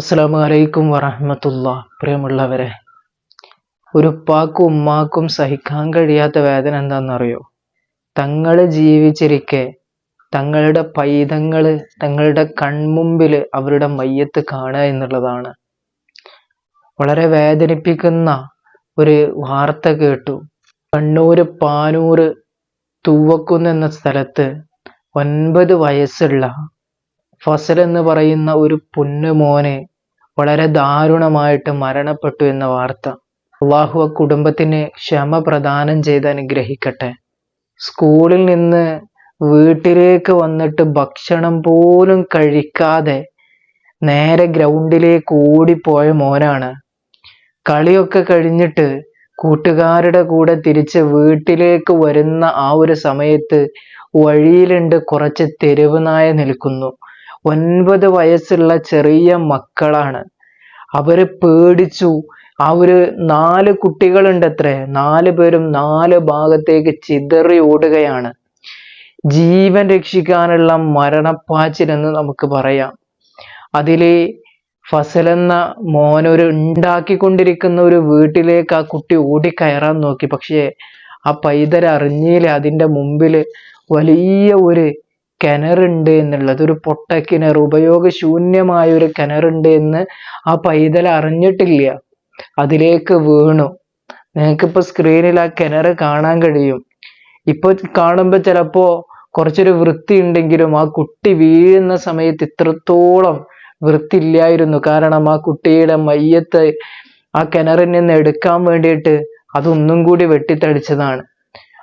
അസ്സാം വലൈക്കും വറഹമത്തുള്ള. പ്രിയമുള്ളവരെ ഒരു ഉപ്പാക്കും ഉമ്മാക്കും സഹിക്കാൻ കഴിയാത്ത വേദന എന്താണെന്നറിയോ? തങ്ങൾ ജീവിച്ചിരിക്കെ തങ്ങളുടെ പൈതങ്ങൾ തങ്ങളുടെ കൺമുമ്പിൽ അവരുടെ മയ്യത്ത് കാണുക എന്നുള്ളതാണ്. വളരെ വേദനിപ്പിക്കുന്ന ഒരു വാർത്ത കേട്ടു. കണ്ണൂർ പാനൂർ തൂവക്കുന്ന് എന്ന സ്ഥലത്ത് ഒൻപത് വയസ്സുള്ള ഫസൽ എന്ന് പറയുന്ന ഒരു പൊന്നുമോനെ വളരെ ദാരുണമായിട്ട് മരണപ്പെട്ടു എന്ന വാർത്ത. അള്ളാഹു ആ കുടുംബത്തിന് ക്ഷമ പ്രദാനം ചെയ്ത് അനുഗ്രഹിക്കട്ടെ. സ്കൂളിൽ നിന്ന് വീട്ടിലേക്ക് വന്നിട്ട് ഭക്ഷണം പോലും കഴിക്കാതെ നേരെ ഗ്രൗണ്ടിലേക്ക് ഓടിപ്പോയ മോനാണ്. കളിയൊക്കെ കഴിഞ്ഞിട്ട് കൂട്ടുകാരുടെ കൂടെ തിരിച്ച് വീട്ടിലേക്ക് വരുന്ന ആ ഒരു സമയത്ത് വഴിയിലുണ്ട് കുറച്ച് തെരുവ് നായ നിൽക്കുന്നു. ഒൻപത് വയസ്സുള്ള ചെറിയ മക്കളാണ്. അവർ പേടിച്ചു. ആ ഒരു നാല് കുട്ടികളുണ്ട് അത്രേ നാല് പേരും നാല് ഭാഗത്തേക്ക് ചിതറി ഓടുകയാണ്. ജീവൻ രക്ഷിക്കാനുള്ള മരണപ്പാച്ചിലെന്ന് നമുക്ക് പറയാം. അതിലെ ഫസലെന്ന മോനൊരു ഉണ്ടാക്കിക്കൊണ്ടിരിക്കുന്ന ഒരു വീട്ടിലേക്ക് ആ കുട്ടി ഓടിക്കയറാൻ നോക്കി. പക്ഷേ ആ പൈതൽ അറിഞ്ഞില്ല. അതിന്റെ മുമ്പിൽ വലിയ ഒരു കിണറുണ്ട് എന്നുള്ളത്. ഒരു പൊട്ട കിണർ ഉപയോഗശൂന്യമായ ഒരു കിണറുണ്ട് എന്ന് ആ പൈതൽ അറിഞ്ഞിട്ടില്ല. അതിലേക്ക് വീണു. നിങ്ങൾക്കിപ്പോ സ്ക്രീനിൽ ആ കിണർ കാണാൻ കഴിയും. ഇപ്പൊ കാണുമ്പോ ചിലപ്പോ കുറച്ചൊരു വൃത്തി ഉണ്ടെങ്കിലും ആ കുട്ടി വീഴുന്ന സമയത്ത് ഇത്രത്തോളം വൃത്തി ഇല്ലായിരുന്നു കാരണം ആ കുട്ടിയുടെ മയ്യത്ത് ആ കിണറിൽ നിന്ന് എടുക്കാൻ വേണ്ടിയിട്ട് അതൊന്നും കൂടി വെട്ടിത്തടിച്ചതാണ്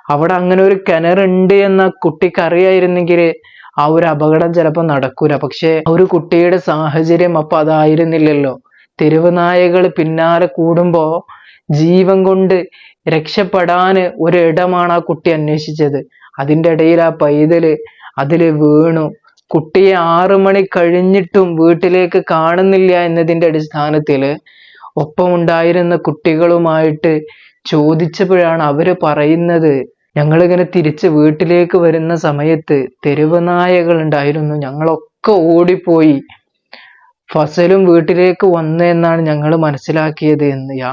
അവിടെ അങ്ങനെ ഒരു കിണറുണ്ട് എന്ന കുട്ടിക്ക് അറിയായിരുന്നെങ്കിൽ ആ ഒരു അപകടം ചിലപ്പോൾ നടക്കൂല. പക്ഷെ ഒരു കുട്ടിയുടെ സാഹചര്യം അപ്പൊ അതായിരുന്നില്ലല്ലോ. തെരുവുനായകൾ പിന്നാലെ കൂടുമ്പോ ജീവൻ കൊണ്ട് രക്ഷപ്പെടാന് ഒരിടമാണ് ആ കുട്ടി അന്വേഷിച്ചത്. അതിന്റെ ഇടയിൽ ആ പൈതൽ അതിൽ വീണു. കുട്ടിയെ ആറു മണി കഴിഞ്ഞിട്ടും വീട്ടിലേക്ക് കാണുന്നില്ല എന്നതിന്റെ അടിസ്ഥാനത്തിൽ ഒപ്പമുണ്ടായിരുന്ന കുട്ടികളുമായിട്ട് ചോദിച്ചപ്പോഴാണ് അവർ പറയുന്നത് ഞങ്ങളിങ്ങനെ തിരിച്ച് വീട്ടിലേക്ക് വരുന്ന സമയത്ത് തെരുവ് നായകൾ ഉണ്ടായിരുന്നു. ഞങ്ങളൊക്കെ ഓടിപ്പോയി. ഫസലും വീട്ടിലേക്ക് വന്നെന്നാണ് ഞങ്ങൾ മനസ്സിലാക്കിയത് എന്ന്. യാ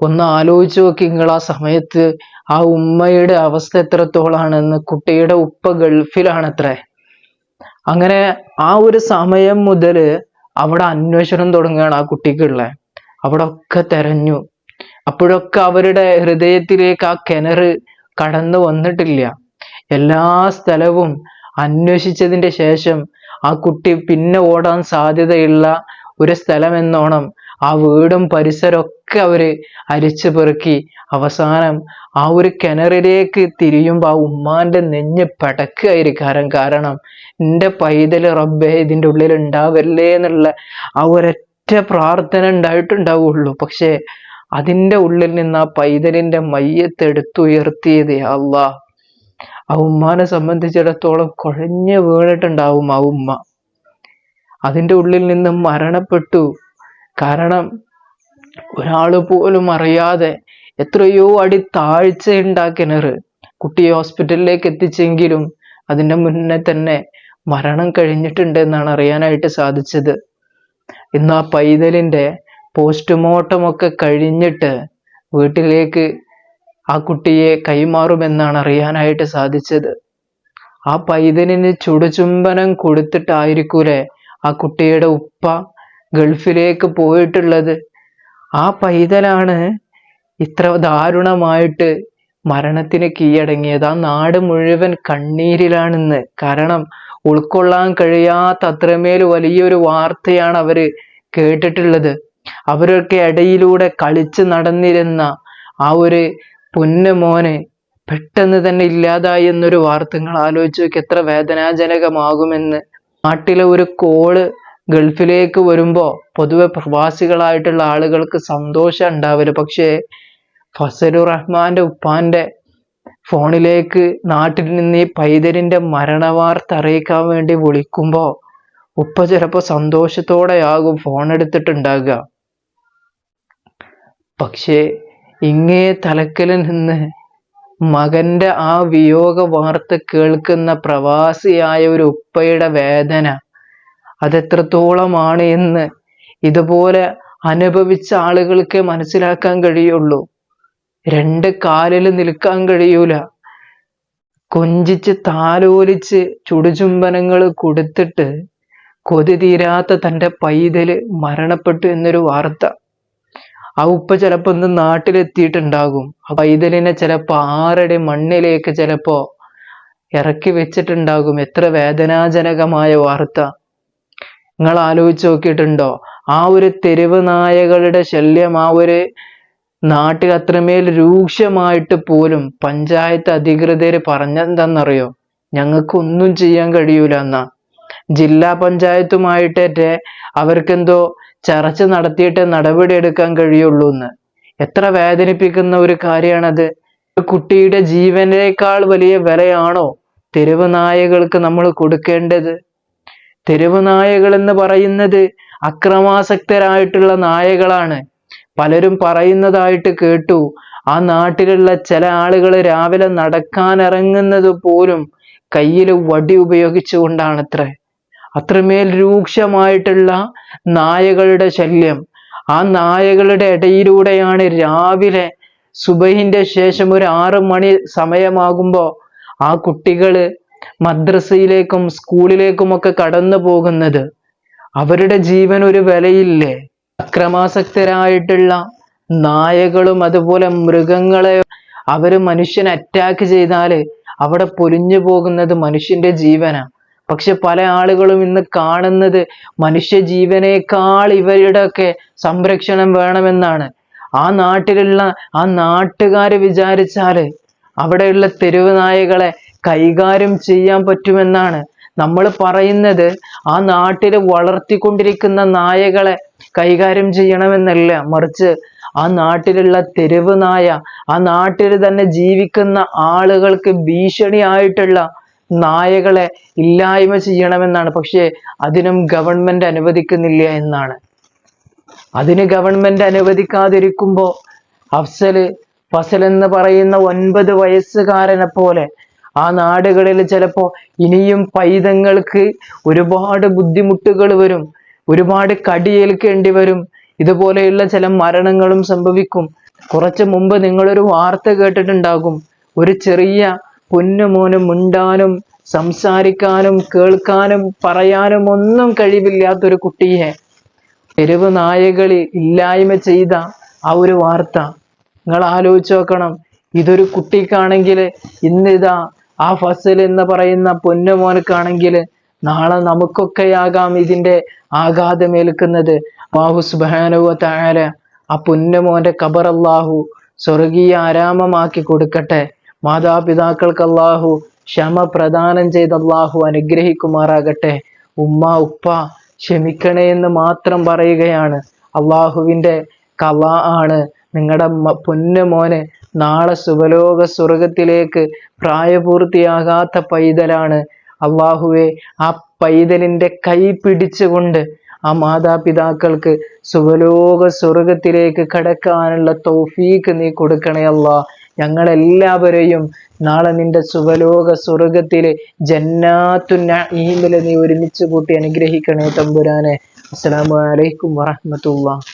ഒന്ന് ആലോചിച്ച് നോക്കി നിങ്ങൾ ആ സമയത്ത് ആ ഉമ്മയുടെ അവസ്ഥ എത്രത്തോളാണെന്ന് കുട്ടിയുടെ ഉപ്പ ഗൾഫിലാണത്രേ. അങ്ങനെ ആ ഒരു സമയം മുതൽ അവിടെ അന്വേഷണം തുടങ്ങുകയാണ് ആ കുട്ടിക്കുള്ള. അവിടെ ഒക്കെ തെരഞ്ഞു. അപ്പോഴൊക്കെ അവരുടെ ഹൃദയത്തിലേക്ക് ആ കിണറ് കടന്നു വന്നിട്ടില്ല. എല്ലാ സ്ഥലവും അന്വേഷിച്ചതിന്റെ ശേഷം ആ കുട്ടി പിന്നെ ഓടാൻ സാധ്യതയുള്ള ഒരു സ്ഥലമെന്നോണം ആ വീടും പരിസരമൊക്കെ അവർ അരിച്ചു പെറുക്കി അവസാനം ആ ഒരു കിണറിലേക്ക് തിരിയുമ്പോൾ ആ ഉമ്മാന്റെ നെഞ്ഞ് പടക്കായിരിക്കാരം കാരണം എന്റെ പൈതൽ റബ്ബെ ഇതിന്റെ ഉള്ളിൽ ഉണ്ടാവല്ലേ എന്നുള്ള ആ ഒരൊറ്റ പ്രാർത്ഥന ഉണ്ടായിട്ടുണ്ടാവുള്ളൂ. പക്ഷേ അതിന്റെ ഉള്ളിൽ നിന്ന് ആ പൈതലിന്റെ മയ്യത്തെടുത്തുയർത്തിയത് അള്ളാ. ആ ഉമ്മാനെ സംബന്ധിച്ചിടത്തോളം കുഴഞ്ഞു വീണിട്ടുണ്ടാവും ആ ഉമ്മ. അതിന്റെ ഉള്ളിൽ നിന്ന് മരണപ്പെട്ടു. കാരണം ഒരാൾ പോലും അറിയാതെ എത്രയോ അടി താഴ്ചയുണ്ടാ കിണറ് കുട്ടിയെ ഹോസ്പിറ്റലിലേക്ക് എത്തിച്ചെങ്കിലും അതിന്റെ മുന്നേ തന്നെ മരണം കഴിഞ്ഞിട്ടുണ്ട് എന്നാണ് അറിയാനായിട്ട് സാധിച്ചത്. ഇന്ന് ആ പൈതലിന്റെ പോസ്റ്റ്മോർട്ടം ഒക്കെ കഴിഞ്ഞിട്ട് വീട്ടിലേക്ക് ആ കുട്ടിയെ കൈമാറുമെന്നാണ് അറിയാനായിട്ട് സാധിച്ചത്. ആ പൈതലിന് ചുടുചുംബനം കൊടുത്തിട്ടായിരിക്കൂലേ ആ കുട്ടിയുടെ ഉപ്പ ഗൾഫിലേക്ക് പോയിട്ടുള്ളത്? ആ പൈതലാണ് ഇത്ര ദാരുണമായിട്ട് മരണത്തിന് കീഴടങ്ങിയത്. ആ നാട് മുഴുവൻ കണ്ണീരിലാണെന്ന്. കാരണം ഉൾക്കൊള്ളാൻ കഴിയാത്ത അത്രമേൽ വലിയൊരു വാർത്തയാണ് അവർ കേട്ടിട്ടുള്ളത്. അവരൊക്കെ ഇടയിലൂടെ കളിച്ച് നടന്നിരുന്ന ആ ഒരു പൊന്ന മോനെ പെട്ടെന്ന് തന്നെ ഇല്ലാതായി എന്നൊരു വാർത്ത നിങ്ങൾ ആലോചിച്ച് നോക്കി. എത്ര വേദനാജനകമാകുമെന്ന്. നാട്ടിലെ ഒരു കോൾ ഗൾഫിലേക്ക് വരുമ്പോൾ പൊതുവെ പ്രവാസികളായിട്ടുള്ള ആളുകൾക്ക് സന്തോഷം ഉണ്ടാവില്ല പക്ഷേ ഫസലു റഹ്മാന്റെ ഉപ്പാന്റെ ഫോണിലേക്ക് നാട്ടിൽ നിന്ന് ഈ പൈതലിന്റെ മരണവാർത്ത അറിയിക്കാൻ വേണ്ടി വിളിക്കുമ്പോൾ ഉപ്പ ചിലപ്പോൾ സന്തോഷത്തോടെയാകും ഫോൺ എടുത്തിട്ടുണ്ടാകുക പക്ഷേ ഇങ്ങേ തലക്കലിൽ നിന്ന് മകന്റെ ആ വിയോഗ വാർത്ത കേൾക്കുന്ന പ്രവാസിയായ ഒരു ഉപ്പയുടെ വേദന അതെത്രത്തോളമാണ് എന്ന് ഇതുപോലെ അനുഭവിച്ച ആളുകൾക്ക് മനസ്സിലാക്കാൻ കഴിയുള്ളൂ. രണ്ട് കാലിൽ നിൽക്കാൻ കഴിയൂല. കൊഞ്ചിച്ച് താലോലിച്ച് ചുടുചുംബനങ്ങൾ കൊടുത്തിട്ട് കൊതി തീരാത്ത തന്റെ പൈതൽ മരണപ്പെട്ടു എന്നൊരു വാർത്ത. ആ ഉപ്പ ചിലപ്പോ ഇന്ന് നാട്ടിലെത്തിയിട്ടുണ്ടാകും. ആ പൈതലിനെ ചിലപ്പോ ആരുടെ മണ്ണിലേക്ക് ചിലപ്പോ ഇറക്കി വെച്ചിട്ടുണ്ടാകും. എത്ര വേദനാജനകമായ വാർത്ത. നിങ്ങൾ ആലോചിച്ച് നോക്കിയിട്ടുണ്ടോ? ആ ഒരു തെരുവ് നായകളുടെ ശല്യം ആ ഒരു നാട്ടിൽ അത്രമേൽ രൂക്ഷമായിട്ട് പോലും പഞ്ചായത്ത് അധികൃതർ പറഞ്ഞെന്താണെന്നറിയോ ഞങ്ങൾക്കൊന്നും ചെയ്യാൻ കഴിയൂല എന്നാ. ജില്ലാ പഞ്ചായത്തുമായിട്ടേ അവർക്കെന്തോ ചർച്ച നടത്തിയിട്ട് നടപടി എടുക്കാൻ കഴിയുള്ളൂ എന്ന് എത്ര വേദനിപ്പിക്കുന്ന ഒരു കാര്യമാണത് കുട്ടിയുടെ ജീവനേക്കാൾ വലിയ വിലയാണോ തെരുവ് നായകൾക്ക് നമ്മൾ കൊടുക്കേണ്ടത്? തെരുവ് നായകൾ എന്ന് പറയുന്നത് അക്രമാസക്തരായിട്ടുള്ള നായകളാണ്. പലരും പറയുന്നതായിട്ട് കേട്ടു. ആ നാട്ടിലുള്ള ചില ആളുകൾ രാവിലെ നടക്കാനിറങ്ങുന്നത് പോലും കയ്യിൽ വടി ഉപയോഗിച്ചുകൊണ്ടാണത്രേ. അത്രമേൽ രൂക്ഷമായിട്ടുള്ള നായകളുടെ ശല്യം. ആ നായകളുടെ ഇടയിലൂടെയാണ് രാവിലെ സുബഹിന്റെ ശേഷം ഒരു ആറ് മണി സമയമാകുമ്പോൾ ആ കുട്ടികൾ മദ്രസയിലേക്കും സ്കൂളിലേക്കും ഒക്കെ കടന്നു പോകുന്നത്. അവരുടെ ജീവൻ ഒരു വിലയില്ലേ? അക്രമാസക്തരായിട്ടുള്ള നായകളും അതുപോലെ മൃഗങ്ങളെ അവർ മനുഷ്യനെ അറ്റാക്ക് ചെയ്താൽ അവിടെ പൊലിഞ്ഞു പോകുന്നത് മനുഷ്യന്റെ ജീവനാ. പക്ഷെ പല ആളുകളും ഇന്ന് കാണുന്നത് മനുഷ്യ ജീവനേക്കാൾ ഇവരുടെ ഒക്കെ സംരക്ഷണം വേണമെന്നാണ്. ആ നാട്ടിലുള്ള ആ നാട്ടുകാർ വിചാരിച്ചാൽ അവിടെയുള്ള തെരുവ് നായകളെ കൈകാര്യം ചെയ്യാൻ പറ്റുമെന്നാണ്. നമ്മൾ പറയുന്നത് ആ നാട്ടിൽ വളർത്തിക്കൊണ്ടിരിക്കുന്ന നായകളെ കൈകാര്യം ചെയ്യണമെന്നല്ല. മറിച്ച് ആ നാട്ടിലുള്ള തെരുവ് നായ ആ നാട്ടിൽ തന്നെ ജീവിക്കുന്ന ആളുകൾക്ക് ഭീഷണിയായിട്ടുള്ള നായകളെ ഇല്ലായ്മ ചെയ്യണമെന്നാണ്. പക്ഷേ അതിനും ഗവൺമെന്റ് അനുവദിക്കുന്നില്ല എന്നാണ്. അതിന് ഗവൺമെന്റ് അനുവദിക്കാതിരിക്കുമ്പോൾ അഫ്സൽ ഫസൽ എന്ന് പറയുന്ന ഒൻപത് വയസ്സുകാരനെ പോലെ ആ നാടുകളിൽ ചിലപ്പോ ഇനിയും പൈതങ്ങൾക്ക് ഒരുപാട് ബുദ്ധിമുട്ടുകൾ വരും ഒരുപാട് കടിയേൽക്കേണ്ടി വരും. ഇതുപോലെയുള്ള ചില മരണങ്ങളും സംഭവിക്കും. കുറച്ച് മുമ്പ് നിങ്ങളൊരു വാർത്ത കേട്ടിട്ടുണ്ടാകും. ഒരു ചെറിയ പൊന്നുമോനും മുണ്ടാനും സംസാരിക്കാനും കേൾക്കാനും പറയാനും ഒന്നും കഴിവില്ലാത്തൊരു കുട്ടിയെ തെരുവ് നായകളിൽ ഇല്ലായ്മ ചെയ്ത ആ ഒരു വാർത്ത. നിങ്ങൾ ആലോചിച്ച് നോക്കണം. ഇതൊരു കുട്ടിക്കാണെങ്കിൽ ഇന്നിതാ ആ ഫസൽ എന്ന് പറയുന്ന പൊന്നുമോനക്കാണെങ്കിൽ നാളെ നമുക്കൊക്കെയാകാം ഇതിന്റെ ആഘാതമേൽക്കുന്നത്. ബാഹു സുബാനുവ താര ആ പൊന്നുമോന്റെ ഖബർ അള്ളാഹു സ്വർഗീയ ആരാമമാക്കി കൊടുക്കട്ടെ. മാതാപിതാക്കൾക്ക് അള്ളാഹു ക്ഷമ പ്രദാനം ചെയ്ത് അള്ളാഹു അനുഗ്രഹിക്കുമാറാകട്ടെ. ഉമ്മ ഉപ്പ ക്ഷമിക്കണേ എന്ന് മാത്രം പറയുകയാണ്. അള്ളാഹുവിന്റെ കല ആണ് നിങ്ങളുടെ പൊന്നു മോന് നാളെ സുബലോക സ്വർഗത്തിലേക്ക് പ്രായപൂർത്തിയാകാത്ത പൈതലാണ്. അള്ളാഹുവെ ആ പൈതലിന്റെ കൈ പിടിച്ചുകൊണ്ട് ആ മാതാപിതാക്കൾക്ക് സുവലോക സ്വർഗത്തിലേക്ക് കടക്കാനുള്ള തൗഫീക്ക് നീ കൊടുക്കണേ അല്ലാ ഞങ്ങളെല്ലാവരെയും നാളെ നിന്റെ സുവലോക സ്വർഗത്തിലെ ജന്നാത്തു നീ ഒരുമിച്ച് കൂട്ടി അനുഗ്രഹിക്കണേ തമ്പുരാനെ. അസ്സലാമു അലൈക്കും വറഹ്മത്തുള്ളാഹി.